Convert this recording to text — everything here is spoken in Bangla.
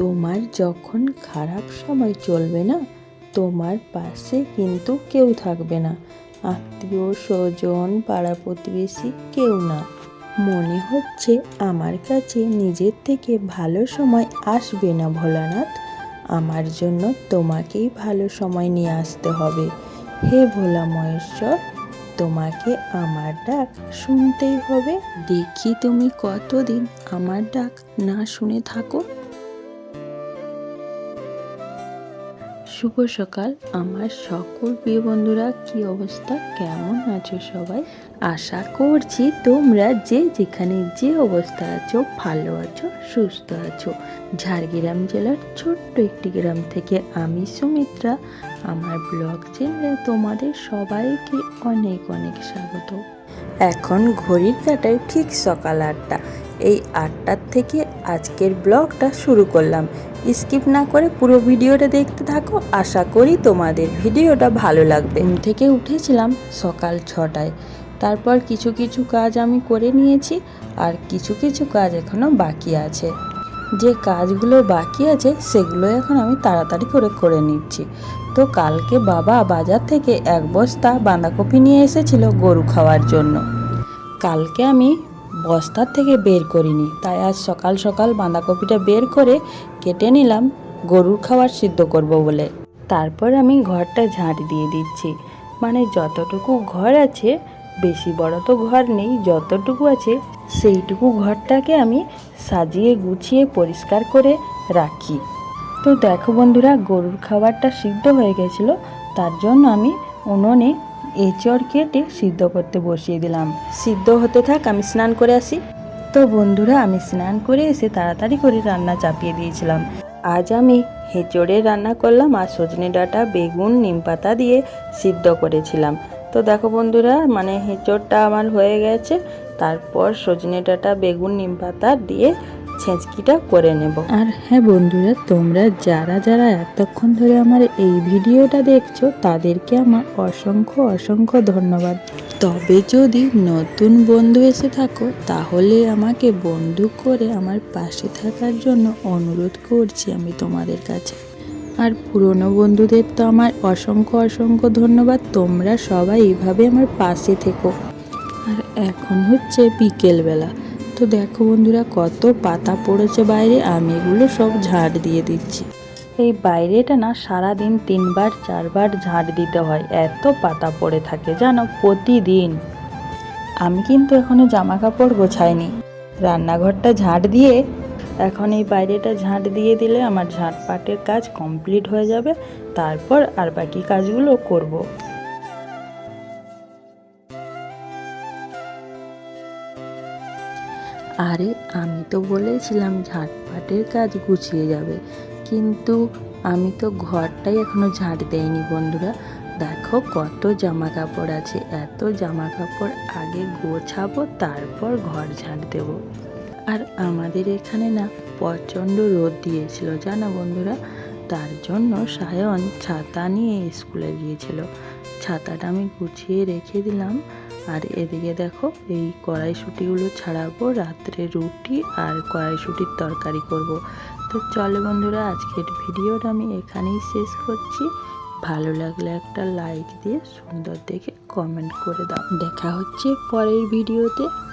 তোমার যখন খারাপ সময় চলবে না, তোমার পাশে কিন্তু কেউ থাকবে না। আত্মীয় স্বজন, পাড়া প্রতিবেশী কেউ না। মনে হচ্ছে আমার কাছে নিজের থেকে ভালো সময় আসবে না ভোলানাথ। আমার জন্য তোমাকেই ভালো সময় নিয়ে আসতে হবে। হে ভোলা মহেশ্বর, তোমাকে আমার ডাক শুনতেই হবে। দেখি তুমি কতদিন আমার ডাক না শুনে থাকো। শুভ সকাল। আমার সকল প্রিয় বন্ধুরা, কি অবস্থা? কেমন আছো সবাই? আশা করছি তোমরা যে যেখানে যে অবস্থা আছো, ভালো আছো, সুস্থ আছো। ঝাড়গ্রাম জেলার ছোট্ট একটি গ্রাম থেকে আমি সুমিত্রা। আমার ব্লগ চ্যানেলে তোমাদের সবাইকে অনেক অনেক স্বাগত। এখন ঘড়ির কাটায় ঠিক সকাল আটটা। এই আটটার থেকে আজকের ব্লগটা শুরু করলাম। স্কিপ না করে পুরো ভিডিওটা দেখতে থাকো। আশা করি তোমাদের ভিডিওটা ভালো লাগবে। ঘুম থেকে উঠেছিলাম সকাল ছটায়। তারপর কিছু কিছু কাজ আমি করে নিয়েছি আর কিছু কিছু কাজ এখনও বাকি আছে। যে কাজগুলো বাকি আছে সেগুলো এখন আমি তাড়াতাড়ি করে করে নিচ্ছি। তো কালকে বাবা বাজার থেকে এক বস্তা বাঁধাকপি নিয়ে এসেছিল গরু খাওয়ার জন্য। কালকে আমি বস্তার থেকে বের করিনি, তাই আজ সকাল সকাল বাঁধাকপিটা বের করে কেটে নিলাম, গরুর খাবার সিদ্ধ করব বলে। তারপর আমি ঘরটা ঝাঁট দিয়ে দিচ্ছি। মানে যতটুকু ঘর আছে, বেশি বড় তো ঘর নেই, যতটুকু আছে সেইটুকু ঘরটাকে আমি সাজিয়ে গুছিয়ে পরিষ্কার করে রাখি। তো দেখো বন্ধুরা, গরুর খাবারটা সিদ্ধ হয়ে গেছিল। তার জন্য আমি উনুনে এঁচড় কেটে সিদ্ধ করতে বসিয়ে দিলাম। সিদ্ধ হতে থাক, আমি স্নান করে আসি। তো বন্ধুরা, আমি স্নান করে এসে তাড়াতাড়ি করে রান্না চাপিয়ে দিয়েছিলাম। আজ আমি হেঁচড়ে রান্না করলাম আর সজনে ডাঁটা, বেগুন, নিম পাতা দিয়ে সিদ্ধ করেছিলাম। তো দেখো বন্ধুরা মানে হেঁচড়টা আমার হয়ে গেছে। তারপর সজনে ডাঁটা, বেগুন, নিম পাতা দিয়ে ছেঁচকিটা করে নেব। আর হ্যাঁ বন্ধুরা, তোমরা যারা যারা এতক্ষণ ধরে আমার এই ভিডিওটা দেখছ, তাদেরকে আমার অসংখ্য অসংখ্য ধন্যবাদ। তবে যদি নতুন বন্ধু এসে থাকো, তাহলে আমাকে বন্ধু করে আমার পাশে থাকার জন্য অনুরোধ করছি আমি তোমাদের কাছে। আর পুরনো বন্ধুদের তো আমার অসংখ্য অসংখ্য ধন্যবাদ, তোমরা সবাই এইভাবে আমার পাশে থেকো। আর এখন হচ্ছে বিকেলবেলা। তো দেখো বন্ধুরা, কত পাতা পড়েছে বাইরে, আমি এগুলো সব ঝাড় দিয়ে দিচ্ছি। এই বাইরেটা না সারাদিন তিনবার, চারবার ঝাড় দিতে হয়, এত পাতা পড়ে থাকে জানো, প্রতিদিন। আমি কিন্তু এখনও জামা কাপড় গোছাইনি। রান্নাঘরটা ঝাড় দিয়ে, এখন এই বাইরেটা ঝাঁট দিয়ে দিলে আমার ঝাঁট পাটের কাজ কমপ্লিট হয়ে যাবে, তারপর আর বাকি কাজগুলো করব। আরে, আমি তো বলেছিলাম ঝাঁটপাটের কাজ গুছিয়ে যাবে। কিন্তু আমি তো ঘরটাই এখনও ঝাঁট দেয়নি বন্ধুরা। দেখো কত জামা কাপড় আছে, এত জামা কাপড় আগে গোছাবো, তারপর ঘর ঝাঁট দেবো। আর আমাদের এখানে না প্রচণ্ড রোদ দিয়েছিল, জানো বন্ধুরা? তার জন্য সায়ন ছাতা নিয়ে স্কুলে গিয়েছিল। ছাতাটা আমি গুছিয়ে রেখে দিলাম। আর এদিকে দেখো, এই কড়াইশুটিগুলো ছাড়াবো, রাত্রে রুটি আর কড়াইশুটির তরকারি করব। তো চলে বন্ধুরা, আজকের ভিডিওটা আমি এখানেই শেষ করছি। ভালো লাগলে একটা লাইক দিয়ে সুন্দর দেখে কমেন্ট করে দাও। দেখা হচ্ছে পরের ভিডিওতে।